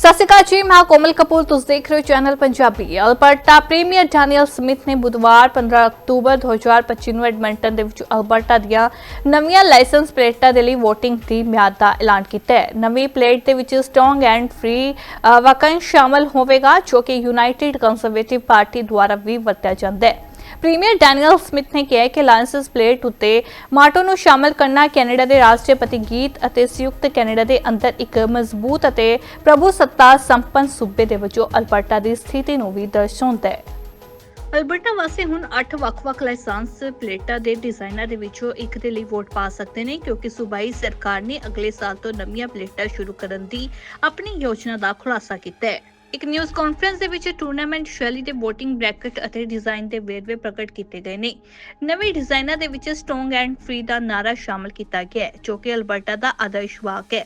ਸਤਿ ਸ਼੍ਰੀ ਅਕਾਲ ਜੀ, ਮੈਂ ਕੋਮਲ ਕਪੂਰ। ਤੁਸੀਂ ਦੇਖ ਰਹੇ ਹੋ channel Punjabi. Alberta premier Danielle Smith ਨੇ ਬੁੱਧਵਾਰ 15 ਅਕਤੂਬਰ 2025 ਨੂੰ ਐਡਮਿੰਟਨ ਦੇ ਵਿੱਚ ਅਲਬਰਟਾ ਦੀਆਂ ਨਵੀਆਂ ਲਾਇਸੈਂਸ ਪਲੇਟਾਂ ਦੇ ਲਈ VOTING ਦੀ ਮਿਆਦ ਦਾ ਐਲਾਨ ਕੀਤਾ ਹੈ। ਨਵੀਂ ਪਲੇਟ ਦੇ ਵਿੱਚ ਸਟਰੋਂਗ ਐਂਡ ਫ੍ਰੀ ਵਾਕੰਸ਼ ਸ਼ਾਮਲ ਹੋਵੇਗਾ, ਜੋ ਕਿ ਯੂਨਾਈਟਿਡ ਕੰਜ਼ਰਵੇਟਿਵ ਪਾਰਟੀ ਦੁਆਰਾ ਵੀ ਵਰਤਿਆ ਜਾਂਦਾ ਹੈ। ਪ੍ਰੀਮੀਅਰ ਡੈਨੀਅਲ ਸਮਿਥ ਨੇ ਕਿਹਾ ਕਿ ਲਾਇਸੈਂਸ ਪਲੇਟ ਉੱਤੇ ਮਾਟੋ ਨੂੰ ਸ਼ਾਮਲ ਕਰਨਾ ਕੈਨੇਡਾ ਦੇ ਰਾਸ਼ਟਰਪਤੀ ਗੀਤ ਅਤੇ ਸੰਯੁਕਤ ਕੈਨੇਡਾ ਦੇ ਅੰਦਰ ਇੱਕ ਮਜ਼ਬੂਤ ਅਤੇ ਪ੍ਰਭੂ ਸੱਤਾ ਸੰਪੰਨ ਸੂਬੇ ਦੇ ਵਜੋਂ ਅਲਬਰਟਾ ਦੀ ਸਥਿਤੀ ਨੂੰ ਵੀ ਦਰਸਾਉਂਦਾ ਹੈ। ਅਲਬਰਟਾ ਵਾਸੀ ਹੁਣ 8 ਵੱਖ-ਵੱਖ ਲਾਇਸੈਂਸ ਪਲੇਟਾਂ ਦੇ ਡਿਜ਼ਾਈਨਾਂ ਦੇ ਵਿੱਚੋਂ ਇੱਕ ਦੇ ਲਈ ਵੋਟ ਪਾ ਸਕਦੇ ਨੇ, ਕਿਉਂਕਿ ਸੂਬਾਈ ਸਰਕਾਰ ਨੇ ਅਗਲੇ ਸਾਲ ਤੋਂ ਨਵੀਆਂ ਪਲੇਟਾਂ ਸ਼ੁਰੂ ਕਰਨ ਦੀ ਆਪਣੀ ਯੋਜਨਾ ਦਾ ਖੁਲਾਸਾ ਕੀਤਾ ਹੈ। ਇੱਕ ਨਿਊਜ਼ ਕਾਨਫਰੰਸ ਦੇ ਵਿੱਚ ਟੂਰਨਾਮੈਂਟ ਸ਼ੈਲੀ ਦੇ VOTING ਬ੍ਰੈਕਟ ਅਤੇ ਡਿਜ਼ਾਈਨ ਦੇ ਵੇਰਵੇ ਪ੍ਰਗਟ ਕੀਤੇ ਗਏ ਨੇ। ਨਵੇਂ ਡਿਜ਼ਾਈਨਾਂ ਦੇ ਵਿੱਚ ਸਟਰੋਂਗ ਐਂਡ ਫ੍ਰੀ ਦਾ ਨਾਰਾ ਸ਼ਾਮਲ ਕੀਤਾ ਗਿਆ ਹੈ, ਜੋ ਕਿ ਅਲਬਰਟਾ ਦਾ ਆਦਰਸ਼ ਵਾਕ ਹੈ।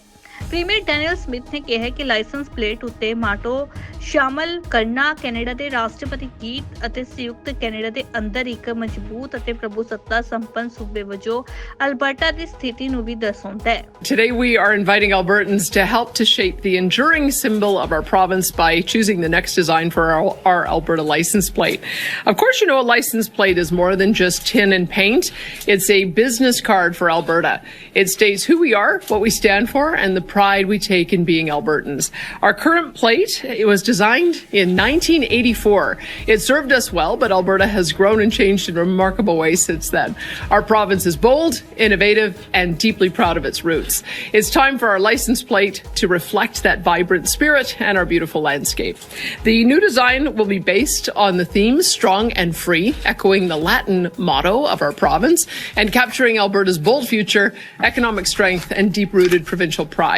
ਪ੍ਰੀਮੀਅਰ ਡੈਨੀਅਲ ਸਮਿਥ ਨੇ ਕਿਹਾ ਹੈ ਕਿ ਲਾਇਸੈਂਸ ਪਲੇਟ ਉੱਤੇ ਮਾਟੋ ਸ਼ਾਮਲ ਕਰਨਾ ਕੈਨੇਡਾ ਦੇ ਰਾਸ਼ਟਰਪਤੀ ਗੀਤ ਅਤੇ ਸੰਯੁਕਤ ਕੈਨੇਡਾ ਦੇ ਅੰਦਰ ਇੱਕ ਮਜ਼ਬੂਤ ਅਤੇ ਪ੍ਰਭੂ ਸੱਤਾ ਸੰਪੰਨ ਸੂਬੇ ਵਜੋਂ ਅਲਬਰਟਾ ਦੀ ਸਥਿਤੀ ਨੂੰ ਵੀ ਦਰਸਾਉਂਦਾ ਹੈ Today, we are inviting Albertans to help to shape the enduring symbol of our province by choosing the next design for our, our Alberta license plate. Of course, you know a license plate is more than just tin and paint. It's a business card for Alberta. It states who we are, what we stand for, and the pride we take in being Albertans. Our current plate it was designed in 1984. It served us well, but Alberta has grown and changed in remarkable ways since then. Our province is bold, innovative, and deeply proud of its roots. It's time for our license plate to reflect that vibrant spirit and our beautiful landscape. The new design will be based on the theme strong and free, echoing the Latin motto of our province and capturing Alberta's bold future, economic strength, and deep rooted provincial pride.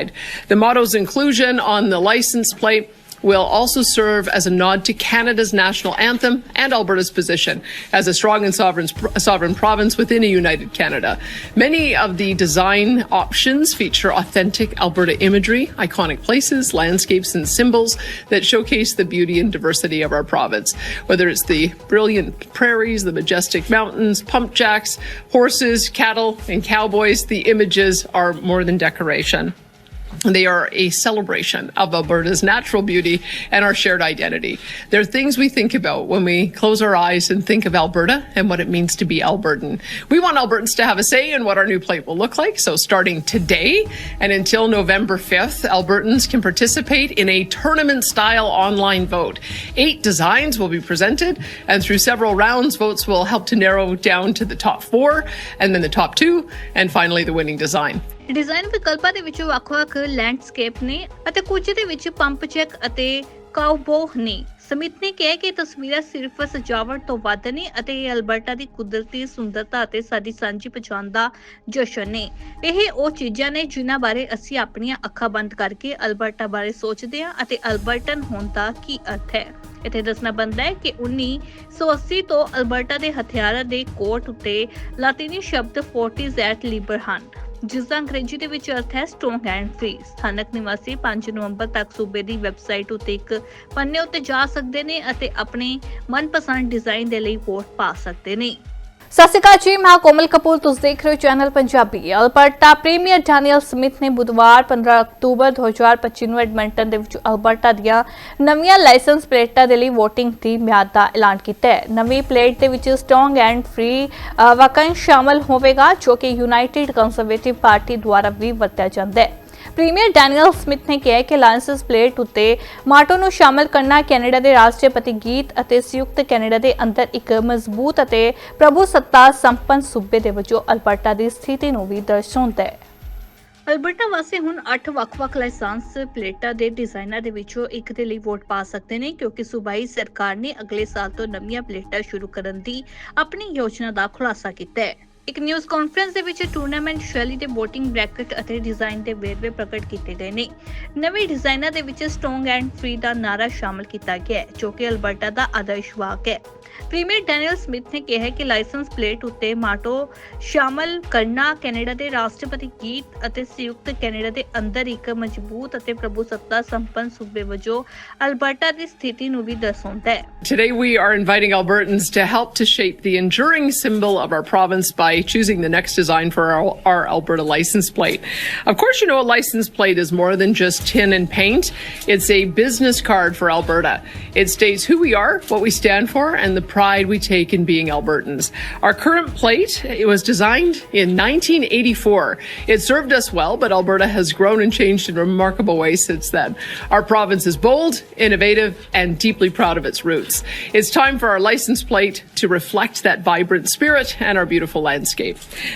The motto's inclusion on the license plate will also serve as a nod to Canada's national anthem and Alberta's position as a strong and sovereign, sovereign province within a united Canada. Many of the design options feature authentic Alberta imagery, iconic places, landscapes, and symbols that showcase the beauty and diversity of our province. Whether it's the brilliant prairies, the majestic mountains, pump jacks, horses, cattle, and cowboys, the images are more than decoration. They are a celebration of Alberta's natural beauty and our shared identity. They're things we think about when we close our eyes and think of Alberta and what it means to be Albertan. We want Albertans to have a say in what our new plate will look like. So starting today and until November 5th, Albertans can participate in a tournament style online vote. Eight designs will be presented and through several rounds, votes will help to narrow down to the top four and then the top two and finally the winning design. Design ਵਿਕਲਪਾਂ ਦੇ ਵਿੱਚ ਵੱਖ-ਵੱਖ landscape ਨੇ ਅਤੇ ਕੁਝ ਦੇ ਵਿੱਚ pump check ਅਤੇ ਕਾਊਬੋਹ ਨੇ। ਸਮਿਤ ਨੇ ਕਿਹਾ ਕਿ ਤਸਵੀਰਾਂ ਸਿਰਫ ਸਜਾਵਟ ਤੋਂ ਵੱਧ ਨੇ ਅਤੇ ਇਹ ਅਲਬਰਟਾ ਦੀ ਕੁਦਰਤੀ ਸੁੰਦਰਤਾ ਅਤੇ ਸਾਡੀ ਸਾਂਝੀ ਪਛਾਣ ਦਾ ਜਸ਼ਨ ਨੇ। ਇਹ ਉਹ ਚੀਜ਼ਾਂ ਨੇ ਜਿਨ੍ਹਾਂ ਬਾਰੇ ਅਸੀਂ ਆਪਣੀਆਂ ਅੱਖਾਂ ਬੰਦ ਕਰਕੇ ਅਲਬਰਟਾ ਬਾਰੇ ਸੋਚਦੇ ਹਾਂ ਅਤੇ ਅਲਬਰਟਨ ਹੋਣ ਦਾ ਕੀ ਅਰਥ ਹੈ? ਇੱਥੇ ਦੱਸਣਾ ਬਣਦਾ ਹੈ ਕਿ 1980 ਤੋਂ ਅਲਬਰਟਾ ਦੇ ਹਥਿਆਰਾਂ ਦੇ ਕੋਟ ਉੱਤੇ ਲਾਤੀਨੀ ਸ਼ਬਦ ਫੋਰਟਿਸ ਐਟ ਲਿਬਰ ਹਨ। ਜਿਸ ਦਾ ਅੰਗਰੇਜ਼ੀ ਦੇ ਵਿੱਚ ਅਰਥ ਹੈ ਸਟਰੋਂਗ ਐਂਡ ਫ੍ਰੀ ਸਥਾਨਕ ਨਿਵਾਸੀ 5 ਨਵੰਬਰ ਤੱਕ ਸੂਬੇ ਦੀ ਵੈਬਸਾਈਟ ਉੱਤੇ ਇੱਕ ਪੰਨੇ ਉੱਤੇ ਜਾ ਸਕਦੇ ਨੇ ਅਤੇ ਆਪਣੇ ਮਨਪਸੰਦ ਡਿਜ਼ਾਈਨ ਦੇ ਲਈ ਵੋਟ ਪਾ ਸਕਦੇ ਨੇ। ਸਤਿ ਸ਼੍ਰੀ ਅਕਾਲ ਜੀ, ਮੈਂ ਕੋਮਲ ਕਪੂਰ, ਤੁਸੀਂ ਦੇਖ ਰਹੇ ਹੋ channel Punjabi Alberta premier Danielle Smith ਨੇ ਬੁੱਧਵਾਰ 15 ਅਕਤੂਬਰ 2025 ਨੂੰ ਐਡਮਿੰਟਨ ਦੇ ਵਿੱਚ ਅਲਬਰਟਾ ਦੀਆਂ ਨਵੀਆਂ ਲਾਇਸੈਂਸ ਪਲੇਟਾਂ ਦੇ ਲਈ VOTING ਦੀ ਮਿਆਦ ਦਾ ਐਲਾਨ ਕੀਤਾ ਹੈ। ਨਵੀਂ ਪਲੇਟ ਦੇ ਵਿੱਚ ਸਟਰੋਂਗ ਐਂਡ ਫ੍ਰੀ ਵਾਕੰਸ਼ ਸ਼ਾਮਲ ਹੋਵੇਗਾ, ਜੋ ਕਿ ਯੂਨਾਈਟਿਡ ਕੰਜ਼ਰਵੇਟਿਵ ਪਾਰਟੀ ਦੁਆਰਾ ਵੀ ਵਰਤਿਆ ਜਾਂਦਾ ਹੈ। ਪ੍ਰੀਮੀਅਰ ਡੈਨੀਅਲ ਸਮਿਥ ਨੇ ਕਿਹਾ ਕਿ ਲਾਇਸੈਂਸ ਪਲੇਟ ਉੱਤੇ ਮਾਟੋ ਨੂੰ ਸ਼ਾਮਲ ਕਰਨਾ ਕੈਨੇਡਾ ਦੇ ਰਾਸ਼ਟਰਪਤੀ ਗੀਤ ਅਤੇ ਸੰਯੁਕਤ ਕੈਨੇਡਾ ਦੇ ਅੰਦਰ ਇੱਕ ਮਜ਼ਬੂਤ ਅਤੇ ਪ੍ਰਭੂ ਸੱਤਾ ਸੰਪੰਨ ਸੂਬੇ ਦੇ ਵਜੋਂ ਅਲਬਰਟਾ ਦੀ ਸਥਿਤੀ ਨੂੰ ਵੀ ਦਰਸਾਉਂਦਾ ਹੈ। ਅਲਬਰਟਾ ਵਾਸੀ ਹੁਣ 8 ਵੱਖ-ਵੱਖ ਲਾਇਸੈਂਸ ਪਲੇਟਾਂ ਦੇ ਡਿਜ਼ਾਈਨਾਂ ਦੇ ਵਿੱਚੋਂ ਇੱਕ ਦੇ ਲਈ ਵੋਟ ਪਾ ਸਕਦੇ ਨੇ, ਕਿਉਂਕਿ ਸੂਬਾਈ ਸਰਕਾਰ ਨੇ ਅਗਲੇ ਸਾਲ ਤੋਂ ਨਵੀਆਂ ਪਲੇਟਾਂ ਸ਼ੁਰੂ ਕਰਨ ਦੀ ਆਪਣੀ ਯੋਜਨਾ ਦਾ ਖੁਲਾਸਾ ਕੀਤਾ ਹੈ। ਇੱਕ ਨਿਊਜ਼ ਕਾਨਫਰੰਸ ਦੇ ਵਿੱਚ ਟੂਰਨਾਮੈਂਟ ਸ਼ੈਲੀ ਦੇ VOTING ਬ੍ਰੈਕਟ ਅਤੇ ਡਿਜ਼ਾਈਨ ਦੇ ਵੇਰਵੇ ਪ੍ਰਗਟ ਕੀਤੇ ਗਏ ਨੇ। ਨਵੇਂ ਡਿਜ਼ਾਈਨਾਂ ਦੇ ਵਿੱਚ ਸਟਰੋਂਗ ਐਂਡ ਫ੍ਰੀ ਦਾ ਨਾਰਾ ਸ਼ਾਮਲ ਕੀਤਾ ਗਿਆ ਹੈ ਜੋ ਕਿ ਅਲਬਰਟਾ ਦਾ ਆਦਰਸ਼ ਵਾਕ ਹੈ। ਪ੍ਰੀਮੀਅਰ ਡੈਨੀਅਲ ਸਮਿਥ ਨੇ ਕਿਹਾ ਕਿ ਲਾਇਸੈਂਸ ਪਲੇਟ ਉੱਤੇ ਮਾਟੋ ਸ਼ਾਮਲ ਕਰਨਾ ਕੈਨੇਡਾ ਦੇ ਰਾਸ਼ਟਰਪਤੀ ਗੀਤ ਅਤੇ ਸੰਯੁਕਤ ਕੈਨੇਡਾ ਦੇ ਅੰਦਰ ਇੱਕ ਮਜ਼ਬੂਤ ਅਤੇ ਪ੍ਰਭੂ ਸੰਪੰਨ ਸੂਬੇ ਵਜੋਂ ਅਲਬਰਟਾ ਦੀ ਸਥਿਤੀ ਨੂੰ ਵੀ ਦਰਸਾਉਂਦਾ ਹੈ। Today, we are inviting Albertans to help to shape the enduring symbol of our province by by choosing the next design for our, our Alberta license plate. Of course, you know, a license plate is more than just tin and paint. It's a business card for Alberta. It states who we are, what we stand for, and the pride we take in being Albertans. Our current plate, it was designed in 1984. It served us well, but Alberta has grown and changed in remarkable ways since then. Our province is bold, innovative, and deeply proud of its roots. It's time for our license plate to reflect that vibrant spirit and our beautiful landscape.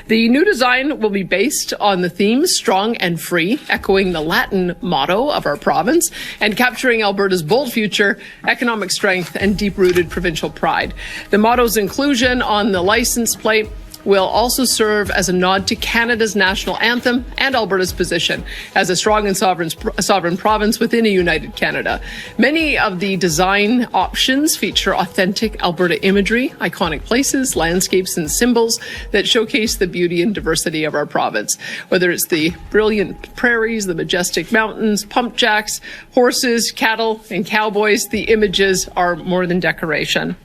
The new design will be based on the theme strong and free, echoing the Latin motto of our province and capturing Alberta's bold future, economic strength, and deep rooted provincial pride. The motto's inclusion on the license plate will also serve as a nod to Canada's national anthem and Alberta's position as a strong and sovereign, sovereign province within a united Canada. Many of the design options feature authentic Alberta imagery, iconic places, landscapes, and symbols that showcase the beauty and diversity of our province. Whether it's the brilliant prairies, the majestic mountains, pump jacks, horses, cattle, and cowboys, the images are more than decoration.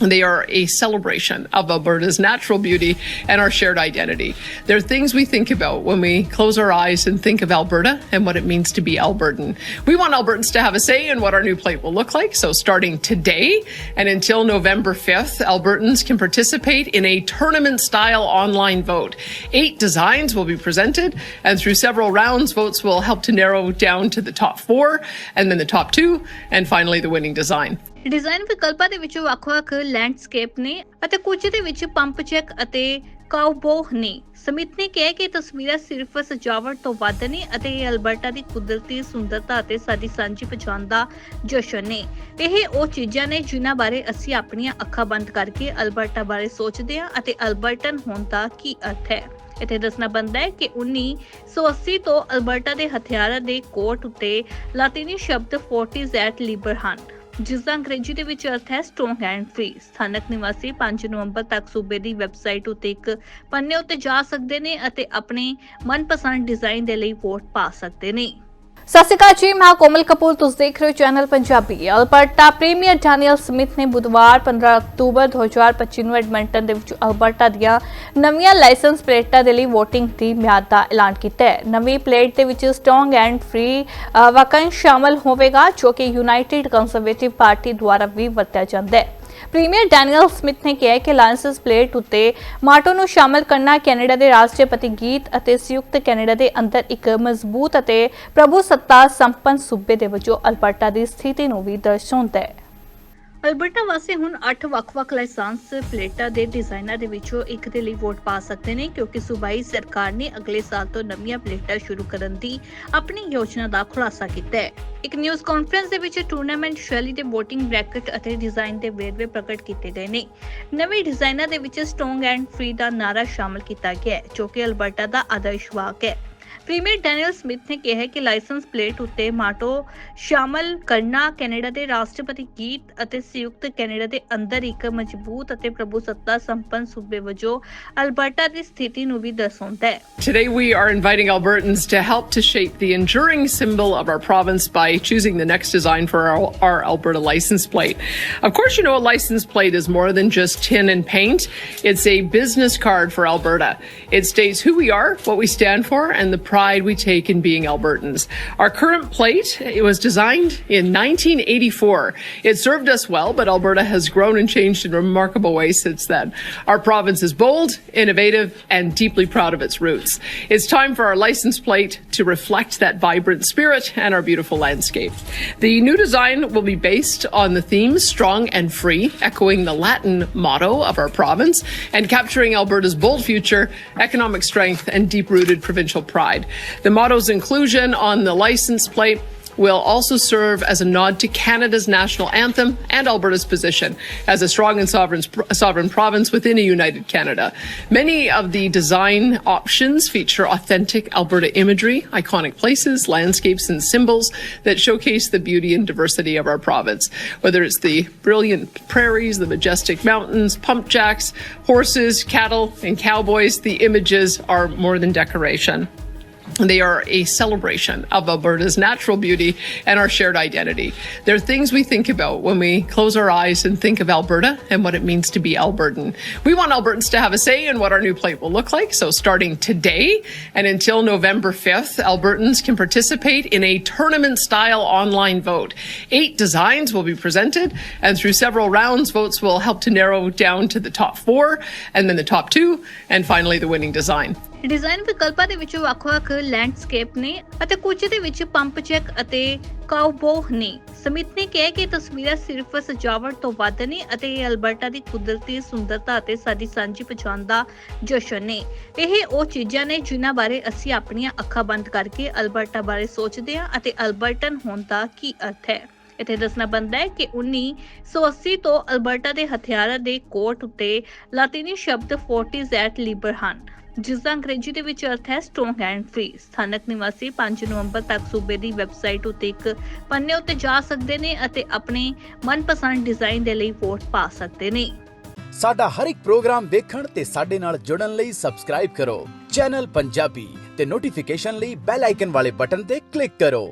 They are a celebration of Alberta's natural beauty and our shared identity. They're things we think about when we close our eyes and think of Alberta and what it means to be Albertan. We want Albertans to have a say in what our new plate will look like. So starting today and until November 5th, Albertans can participate in a tournament style online vote. Eight designs will be presented and through several rounds, votes will help to narrow down to the top four and then the top two and finally the winning design. Design ਵਿਕਲਪਾਂ ਦੇ ਵਿੱਚ ਵੱਖ-ਵੱਖ landscape ਨੇ ਅਤੇ ਕੁਝ ਦੇ ਵਿੱਚ pump check ਅਤੇ ਕਾਊਬੋ ਨੇ। ਸਮਿਤ ਨੇ ਕਿਹਾ ਕਿ ਤਸਵੀਰਾਂ ਸਿਰਫ ਸਜਾਵਟ ਤੋਂ ਵੱਧ ਨੇ ਅਤੇ ਇਹ ਅਲਬਰਟਾ ਦੀ ਕੁਦਰਤੀ ਸੁੰਦਰਤਾ ਅਤੇ ਸਾਡੀ ਸਾਂਝੀ ਪਛਾਣ ਦਾ ਜਸ਼ਨ ਨੇ। ਇਹ ਉਹ ਚੀਜ਼ਾਂ ਨੇ ਜਿਨ੍ਹਾਂ ਬਾਰੇ ਅਸੀਂ ਆਪਣੀਆਂ ਅੱਖਾਂ ਬੰਦ ਕਰਕੇ ਅਲਬਰਟਾ ਬਾਰੇ ਸੋਚਦੇ ਹਾਂ ਅਤੇ ਅਲਬਰਟਨ ਹੋਣ ਦਾ ਕੀ ਅਰਥ ਹੈ? ਇੱਥੇ ਦੱਸਣਾ ਬੰਦਾ ਹੈ ਕਿ 1980 ਤੋਂ ਅਲਬਰਟਾ ਦੇ ਹਥਿਆਰਾਂ ਦੇ ਕੋਟ ਉੱਤੇ ਲਾਤੀਨੀ ਸ਼ਬਦ ਫੋਰਟਿਸ ਐਟ ਲਿਬਰ ਹਨ। ਜਿਸ ਦਾ ਅੰਗਰੇਜ਼ੀ ਦੇ ਵਿੱਚ ਅਰਥ ਹੈ ਸਟਰੋਂਗ ਐਂਡ ਫ੍ਰੀ ਸਥਾਨਕ ਨਿਵਾਸੀ 5 ਨਵੰਬਰ ਤੱਕ ਸੂਬੇ ਦੀ ਵੈਬਸਾਈਟ ਉੱਤੇ ਇੱਕ ਪੰਨੇ ਉੱਤੇ ਜਾ ਸਕਦੇ ਨੇ ਅਤੇ ਆਪਣੇ ਮਨਪਸੰਦ ਡਿਜ਼ਾਈਨ ਦੇ ਲਈ ਵੋਟ ਪਾ ਸਕਦੇ ਨੇ। ਸਤਿ ਸ਼੍ਰੀ ਅਕਾਲ ਜੀ, ਮੈਂ ਕੋਮਲ ਕਪੂਰ, ਤੁਸੀਂ ਦੇਖ ਰਹੇ ਹੋ channel Punjabi Alberta premier Danielle Smith ਨੇ ਬੁੱਧਵਾਰ 15 ਅਕਤੂਬਰ 2025 ਨੂੰ ਐਡਮਿੰਟਨ ਦੇ ਵਿੱਚ ਅਲਬਰਟਾ ਦੀਆਂ ਨਵੀਆਂ ਲਾਇਸੈਂਸ ਪਲੇਟਾਂ ਦੇ ਲਈ VOTING ਦੀ ਮਿਆਦ ਦਾ ਐਲਾਨ ਕੀਤਾ ਹੈ। ਨਵੀਂ ਪਲੇਟ ਦੇ ਵਿੱਚ ਸਟਰੋਂਗ ਐਂਡ ਫ੍ਰੀ ਵਾਕੰਸ਼ ਸ਼ਾਮਲ ਹੋਵੇਗਾ, ਜੋ ਕਿ ਯੂਨਾਈਟਿਡ ਕੰਜ਼ਰਵੇਟਿਵ ਪਾਰਟੀ ਦੁਆਰਾ ਵੀ ਵਰਤਿਆ ਜਾਂਦਾ ਹੈ। ਪ੍ਰੀਮੀਅਰ ਡੈਨੀਅਲ ਸਮਿਥ ਨੇ ਕਿਹਾ ਕਿ ਲਾਇਸੈਂਸ ਪਲੇਟ ਉੱਤੇ ਮਾਟੋ ਨੂੰ ਸ਼ਾਮਲ ਕਰਨਾ ਕੈਨੇਡਾ ਦੇ ਰਾਸ਼ਟਰਪਤੀ ਗੀਤ ਅਤੇ ਸੰਯੁਕਤ ਕੈਨੇਡਾ ਦੇ ਅੰਦਰ ਇੱਕ ਮਜ਼ਬੂਤ ਅਤੇ ਪ੍ਰਭੂ ਸੱਤਾ ਸੰਪੰਨ ਸੂਬੇ ਦੇ ਵਜੋਂ ਅਲਬਰਟਾ ਦੀ ਸਥਿਤੀ ਨੂੰ ਵੀ ਦਰਸਾਉਂਦਾ ਹੈ। ਅਲਬਰਟਾ, ਵਾਸੀ ਹੁਣ 8 ਵੱਖ-ਵੱਖ ਲਾਇਸੈਂਸ ਪਲੇਟਾਂ ਦੇ ਡਿਜ਼ਾਈਨਾਂ ਦੇ ਵਿੱਚੋਂ ਇੱਕ ਦੇ ਲਈ ਵੋਟ ਪਾ ਸਕਦੇ ਨੇ, ਕਿਉਂਕਿ ਸੂਬਾਈ ਸਰਕਾਰ ਨੇ ਅਗਲੇ ਸਾਲ ਤੋਂ ਨਵੀਆਂ ਪਲੇਟਾਂ ਸ਼ੁਰੂ ਕਰਨ ਦੀ ਆਪਣੀ ਯੋਜਨਾ ਦਾ ਖੁਲਾਸਾ ਕੀਤਾ ਹੈ। ਇੱਕ ਨਿਊਜ਼ ਕਾਨਫਰੰਸ ਦੇ ਵਿੱਚ ਟੂਰਨਾਮੈਂਟ ਸ਼ੈਲੀ ਦੇ VOTING ਬ੍ਰੈਕਟ ਅਤੇ ਡਿਜ਼ਾਈਨ ਦੇ ਵੇਰਵੇ ਪ੍ਰਗਟ ਕੀਤੇ ਗਏ ਨੇ। ਨਵੇਂ ਡਿਜ਼ਾਈਨਾਂ ਦੇ ਵਿੱਚ ਸਟਰੋਂਗ ਐਂਡ ਫ੍ਰੀ ਦਾ ਨਾਰਾ ਸ਼ਾਮਲ ਕੀਤਾ ਗਿਆ ਹੈ, ਜੋ ਕਿ ਅਲਬਰਟਾ ਦਾ ਆਦਰਸ਼ ਵਾਕ ਹੈ। ਪ੍ਰੀਮੀਅਰ ਡੈਨੀਅਲ ਸਮਿਥ ਨੇ ਕਿਹਾ ਹੈ ਕਿ ਲਾਇਸੈਂਸ ਪਲੇਟ ਉੱਤੇ ਮਾਟੋ ਸ਼ਾਮਲ ਕਰਨਾ ਕੈਨੇਡਾ ਦੇ ਰਾਸ਼ਟਰਪਤੀ ਗੀਤ ਅਤੇ ਸੰਯੁਕਤ ਕੈਨੇਡਾ ਦੇ ਅੰਦਰ ਇੱਕ ਮਜ਼ਬੂਤ ਅਤੇ ਪ੍ਰਭੂਸੱਤਾ ਸੰਪੰਨ ਸੂਬੇ ਵਜੋਂ ਅਲਬਰਟਾ ਦੀ ਸਥਿਤੀ ਨੂੰ ਵੀ ਦਰਸਾਉਂਦਾ ਹੈ Today, we are inviting Albertans to help to shape the enduring symbol of our province by choosing the next design for our, our Alberta license plate. Of course, you know, a license plate is more than just tin and paint. It's a business card for Alberta. It states who we are, what we stand for, and the pride we take in being Albertans. Our current plate, it was designed in 1984. It served us well, but Alberta has grown and changed in remarkable ways since then. Our province is bold, innovative, and deeply proud of its roots. It's time for our license plate to reflect that vibrant spirit and our beautiful landscape. The new design will be based on the theme strong and free, echoing the Latin motto of our province and capturing Alberta's bold future, economic strength, and deep rooted provincial pride. The motto's inclusion on the license plate will also serve as a nod to Canada's national anthem and Alberta's position as a strong and sovereign, sovereign province within a united Canada. Many of the design options feature authentic Alberta imagery, iconic places, landscapes, and symbols that showcase the beauty and diversity of our province. Whether it's the brilliant prairies, the majestic mountains, pump jacks, horses, cattle, and cowboys, the images are more than decoration. They are a celebration of Alberta's natural beauty and our shared identity. They're things we think about when we close our eyes and think of Alberta and what it means to be Albertan. We want Albertans to have a say in what our new plate will look like. So starting today and until November 5th, Albertans can participate in a tournament style online vote. Eight designs will be presented and through several rounds, votes will help to narrow down to the top four and then the top two and finally the winning design. Design ਵਿਕਲਪਾਂ ਦੇ ਵਿੱਚ ਵੱਖ-ਵੱਖ landscape ਨੇ ਅਤੇ ਕੁਝ ਦੇ ਵਿੱਚ pump check ਅਤੇ ਕਾਊਬੋ ਨੇ। ਸਮਿਤ ਨੇ ਕਿਹਾ ਕਿ ਤਸਵੀਰਾਂ ਸਿਰਫ ਸਜਾਵਟ ਤੋਂ ਵੱਧ ਨੇ ਅਤੇ ਇਹ ਅਲਬਰਟਾ ਦੀ ਕੁਦਰਤੀ ਸੁੰਦਰਤਾ ਅਤੇ ਸਾਡੀ ਸਾਂਝੀ ਪਛਾਣ ਦਾ ਜਸ਼ਨ ਨੇ। ਇਹ ਉਹ ਚੀਜ਼ਾਂ ਨੇ ਜਿਨ੍ਹਾਂ ਬਾਰੇ ਅਸੀਂ ਆਪਣੀਆਂ ਅੱਖਾਂ ਬੰਦ ਕਰਕੇ ਅਲਬਰਟਾ ਬਾਰੇ ਸੋਚਦੇ ਹਾਂ ਅਤੇ ਅਲਬਰਟਨ ਹੋਣ ਦਾ ਕੀ ਅਰਥ ਹੈ? ਇੱਥੇ ਦੱਸਣਾ ਬੰਦਾ ਹੈ ਕਿ 1980 ਤੋਂ ਅਲਬਰਟਾ ਦੇ ਹਥਿਆਰਾਂ ਦੇ ਕੋਟ ਉੱਤੇ ਲਾਤੀਨੀ ਸ਼ਬਦ ਫੋਰਟਿਸ ਐਟ ਲਿਬਰ ਹਨ। ਜਿਸ ਦਾ ਅੰਗਰੇਜ਼ੀ ਦੇ ਵਿੱਚ ਅਰਥ ਹੈ ਸਟਰੋਂਗ ਐਂਡ ਫ੍ਰੀ ਸਥਾਨਕ ਨਿਵਾਸੀ 5 ਨਵੰਬਰ ਤੱਕ ਸੂਬੇ ਦੀ ਵੈਬਸਾਈਟ ਉੱਤੇ ਇੱਕ ਪੰਨੇ ਉੱਤੇ ਜਾ ਸਕਦੇ ਨੇ ਅਤੇ ਆਪਣੇ ਮਨਪਸੰਦ ਡਿਜ਼ਾਈਨ ਦੇ ਲਈ ਵੋਟ ਪਾ ਸਕਦੇ ਨੇ। ਸਾਡਾ ਹਰ ਇੱਕ ਪ੍ਰੋਗਰਾਮ ਦੇਖਣ ਤੇ ਸਾਡੇ ਨਾਲ ਜੁੜਨ ਲਈ ਸਬਸਕ੍ਰਾਈਬ ਕਰੋ। ਚੈਨਲ ਪੰਜਾਬੀ ਤੇ ਨੋਟੀਫਿਕੇਸ਼ਨ ਲਈ ਬੈਲ ਆਈਕਨ ਵਾਲੇ ਬਟਨ ਤੇ ਕਲਿੱਕ ਕਰੋ।